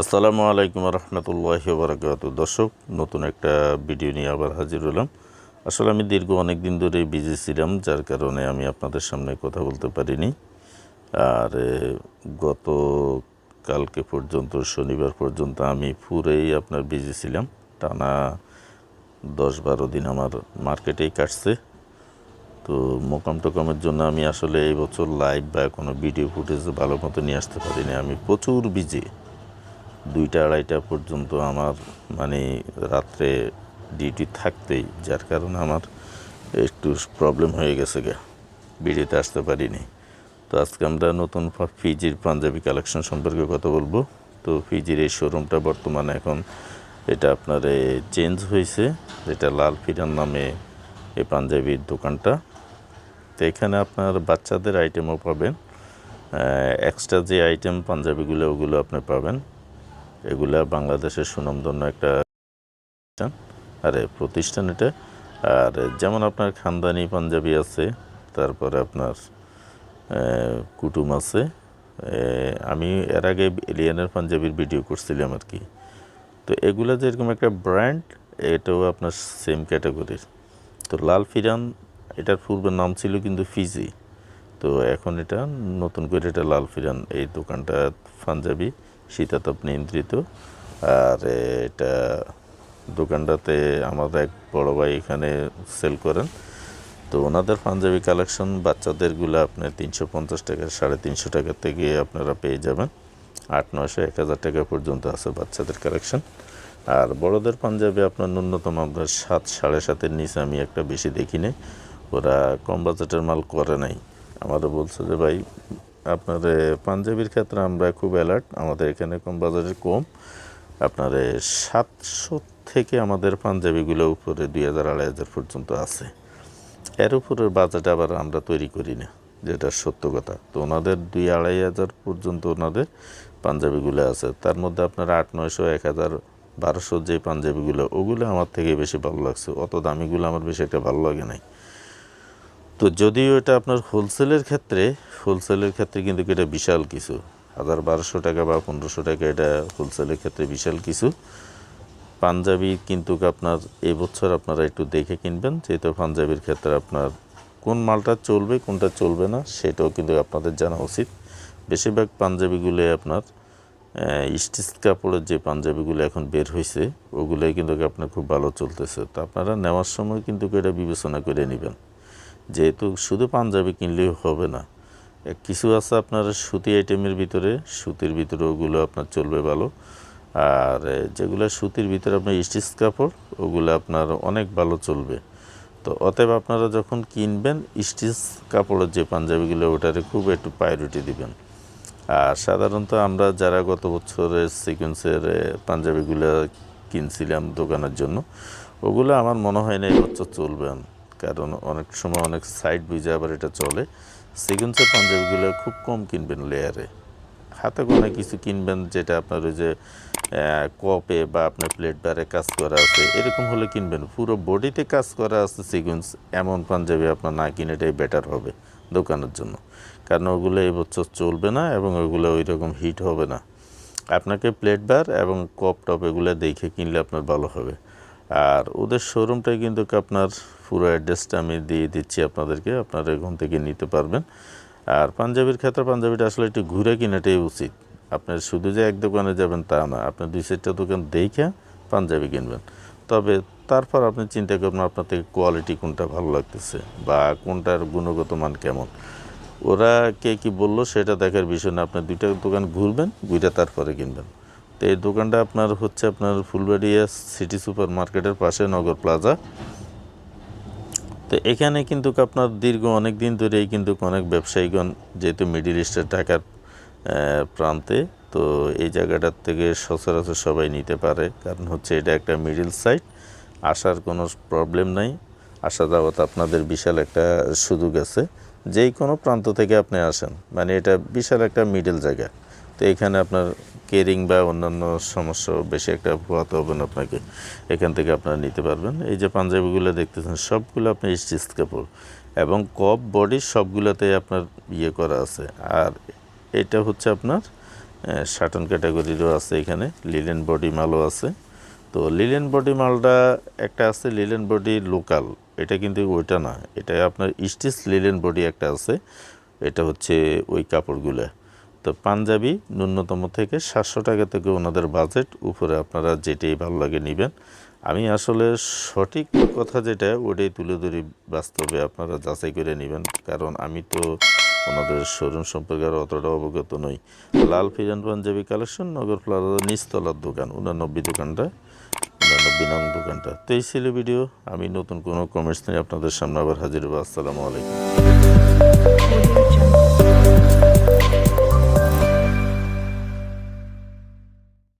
আসসালামু আলাইকুম রহমতুল্লাহ বারকাত দর্শক, নতুন একটা ভিডিও নিয়ে আবার হাজির হলাম। আসলে আমি দীর্ঘ অনেক দিন ধরে বিজি ছিলাম, যার কারণে আমি আপনাদের সামনে কথা বলতে পারিনি। আর গত কালকে পর্যন্ত, শনিবার পর্যন্ত আমি পুরেই আপনার বিজি ছিলাম। টানা দশ বারো দিন আমার মার্কেটেই কাটছে। তো মোকাম টোকামের জন্য আমি আসলে এই বছর লাইভ বা কোনো ভিডিও ফুটেজ ভালো মতো নিয়ে আসতে পারিনি। আমি প্রচুর বিজি। দুইটা আড়াইটা পর্যন্ত আমার মানে রাত্রে ডিউটি থাকতেই, যার কারণে আমার একটু প্রবলেম হয়ে গেছে গে। ভিডিওতে আসতে পারিনি। তো আজকে আমরা নতুন ফিজির পাঞ্জাবি কালেকশন সম্পর্কে কথা বলব। তো ফিজির এই শোরুমটা বর্তমানে এখন এটা আপনার চেঞ্জ হয়েছে। যেটা লাল ফিরান নামে এই পাঞ্জাবির দোকানটা। তো এখানে আপনার বাচ্চাদের আইটেমও পাবেন। এক্সট্রা যে আইটেম পাঞ্জাবিগুলো, ওগুলো আপনি পাবেন। এগুলা বাংলাদেশের সুনামধন্য একটা প্রতিষ্ঠান আরে প্রতিষ্ঠান এটা। আর যেমন আপনার খানদানি পাঞ্জাবি আছে, তারপরে আপনার কুটুম আছে আমি এর আগে এলিয়ানের পাঞ্জাবির ভিডিও করছিলাম আর কি তো এগুলা যেরকম একটা ব্র্যান্ড এটাও আপনার সেম ক্যাটাগরির তো লাল ফিরান, এটার পূর্বের নাম ছিল কিন্তু ফিজি তো এখন এটা নতুন করে এটা লাল ফিরান, এই দোকানটা পাঞ্জাবি। শীতাতপ নিয়ন্ত্রিত। আর এটা দোকানটাতে আমাদের এক বড় ভাই এখানে সেল করেন। তো ওনাদের পাঞ্জাবি কালেকশন বাচ্চাদেরগুলো আপনার তিনশো পঞ্চাশ টাকা সাড়ে তিনশো টাকা থেকে আপনারা পেয়ে যাবেন। আট, নয়শো, এক হাজার টাকা পর্যন্ত আছে বাচ্চাদের কালেকশন আর বড়দের পাঞ্জাবি আপনার ন্যূনতম আপনার সাত, সাড়ে সাতের নিচে আমি একটা বেশি দেখিনি। ওরা কম বাজেটের মাল করে নাই। আমারও বলছে যে, ভাই আপনার পাঞ্জাবির ক্ষেত্রে আমরা খুব অ্যালার্ট আমাদের এখানে কম বাজারে কম। আপনার সাতশো থেকে আমাদের পাঞ্জাবিগুলো উপরে দুই হাজার, আড়াই হাজার পর্যন্ত আছে। এর উপরের বাজেট আবার আমরা তৈরি করি না, যেটা সত্য কথা। তো ওনাদের দুই আড়াই হাজার পর্যন্ত ওনাদের পাঞ্জাবিগুলো আছে। তার মধ্যে আপনার আট, নয়শো, এক হাজার, বারোশো যে পাঞ্জাবিগুলো, ওগুলো আমার থেকে বেশি ভালো লাগছে। অত দামিগুলো আমার বেশি একটা ভালো লাগে নাই। তো যদিও এটা আপনার হোলসেলের ক্ষেত্রে হোলসেলের ক্ষেত্রে কিন্তু এটা বিশাল কিছু। হাজার বারোশো টাকা বা পনেরোশো টাকা এটা হোলসেলের ক্ষেত্রে বিশাল কিছু। পাঞ্জাবি কিন্তু আপনার এই বছর আপনারা একটু দেখে কিনবেন, যেহেতু পাঞ্জাবির ক্ষেত্রে আপনার কোন মালটা চলবে, কোনটা চলবে না, সেটাও কিন্তু আপনাদের জানা উচিত। বেশিরভাগ পাঞ্জাবিগুলো আপনার স্টিচ কাপড়ের যে পাঞ্জাবিগুলো এখন বের হয়েছে ওগুলোই কিন্তু আপনার খুব ভালো চলতেছে। তো আপনারা নেওয়ার সময় কিন্তু এটা বিবেচনা করে নেবেন। যেহেতু শুধু পাঞ্জাবি কিনলেও হবে না কিছু আছে আপনার সুতি আইটেমের ভিতরে, সুতির ভিতরে ওগুলো আপনার চলবে ভালো। আর যেগুলো সুতির ভিতরে আপনার স্টিচ কাপড়, ওগুলো আপনার অনেক ভালো চলবে। তো অতএব আপনারা যখন কিনবেন স্টিচ কাপড়ের যে পাঞ্জাবিগুলো, ওটারে খুব একটু প্রায়োরিটি দিবেন। আর সাধারণত আমরা যারা গত বছরের সিকোয়েন্সের পাঞ্জাবিগুলো কিনছিলাম দোকানের জন্য, ওগুলো আমার মনে হয় না এবছর চলবে না। কারণ অনেক সময় অনেক সাইড বুঝে আবার এটা চলে। সিকোয়েন্সের পাঞ্জাবিগুলো খুব কম কিনবেন লেয়ারে হাতে গোনা কিছু কিনবেন যেটা আপনার ওই যে কপে বা আপনার প্লেট বারে কাজ করা আছে, এরকম হলে কিনবেন। পুরো বডিতে কাজ করা আছে সিকোয়েন্স এমন পাঞ্জাবি আপনার না কিনে এটাই বেটার হবে দোকানের জন্য। কারণ ওগুলো এবছর চলবে না এবং ওগুলো ওই রকম হিট হবে না। আপনাকে প্লেট বার এবং কপ টপ এগুলো দেখে কিনলে আপনার ভালো হবে। আর ওদের শোরুমটাই কিন্তু আপনার পুরো অ্যাড্রেসটা আমি দিয়ে দিচ্ছি আপনাদেরকে, আপনারা এখান থেকে নিতে পারবেন। আর পাঞ্জাবির ক্ষেত্রে পাঞ্জাবিটা আসলে একটু ঘুরে কিনাটাই উচিত। আপনার শুধু যে এক দোকানে যাবেন তা না, আপনি দুই চারটা দোকান দেখে পাঞ্জাবি কিনবেন। তবে তারপর আপনি চিন্তা করবেন আপনার থেকে কোয়ালিটি কোনটা ভালো লাগতেছে বা কোনটার গুণগত মান কেমন। ওরা কে কি বলল সেটা দেখার বিষয় না, আপনি দুইটা দোকান ঘুরবেন, ঘুরে তারপরে কিনবেন। তো এই দোকানটা আপনার হচ্ছে আপনার ফুলবাড়িয়া সিটি সুপার মার্কেটের পাশে নগর প্লাজা তো এখানে কিন্তু আপনার দীর্ঘ অনেক দিন ধরেই কিন্তু অনেক ব্যবসায়ীগণ যেহেতু মিডিল ইস্টের ঢাকার প্রান্তে, তো এই জায়গাটার থেকে সচরাচর সবাই নিতে পারে। কারণ হচ্ছে এটা একটা মিডিল সাইড আসার কোনো প্রবলেম নাই। আসা যাওয়াতে আপনাদের বিশাল একটা সুযোগ আছে। যেই কোনো প্রান্ত থেকে আপনি আসেন মানে এটা বিশাল একটা মিডল জায়গা। তো এখানে আপনার কেরিং বা অন্যান্য সমস্যা বেশি একটা পোহাতে হবে না আপনাকে। এখান থেকে আপনারা নিতে পারবেন। এই যে পাঞ্জাবিগুলো দেখতেছেন, সবগুলো আপনার স্টিচ কাপড় এবং কপ বডি সবগুলোতে আপনার ইয়ে করা আছে। আর এটা হচ্ছে আপনার শাটন ক্যাটাগরিরও আছে এখানে লিলেন বডি মালও আছে। তো লিলেন বডি মালটা একটা আছে লিলেন বডি লোকাল এটা কিন্তু ওইটা না এটা আপনার স্টিচ লিলেন বডি একটা আছে, এটা হচ্ছে ওই কাপড়গুলো। তো পাঞ্জাবি ন্যূনতম থেকে সাতশো টাকা থেকে ওনাদের বাজেট, উপরে আপনারা যেটাই ভালো লাগে নেবেন। আমি আসলে সঠিক কথা যেটা, ওটাই তুলে ধরি বাস্তবে আপনারা যাচাই করে নেবেন। কারণ আমি তো ওনাদের শোরুম সম্পর্কে আর অতটা অবগত নই। লাল ফিরান পাঞ্জাবি কালেকশন, নগর প্লাজা নিচতলার দোকান, উনানব্বই দোকানটা, উনানব্বই নং দোকানটা। তো এই ছিল ভিডিও, আমি নতুন কোনো কমেন্টস নিয়ে আপনাদের সামনে আবার হাজির হব। আসসালামু আলাইকুম।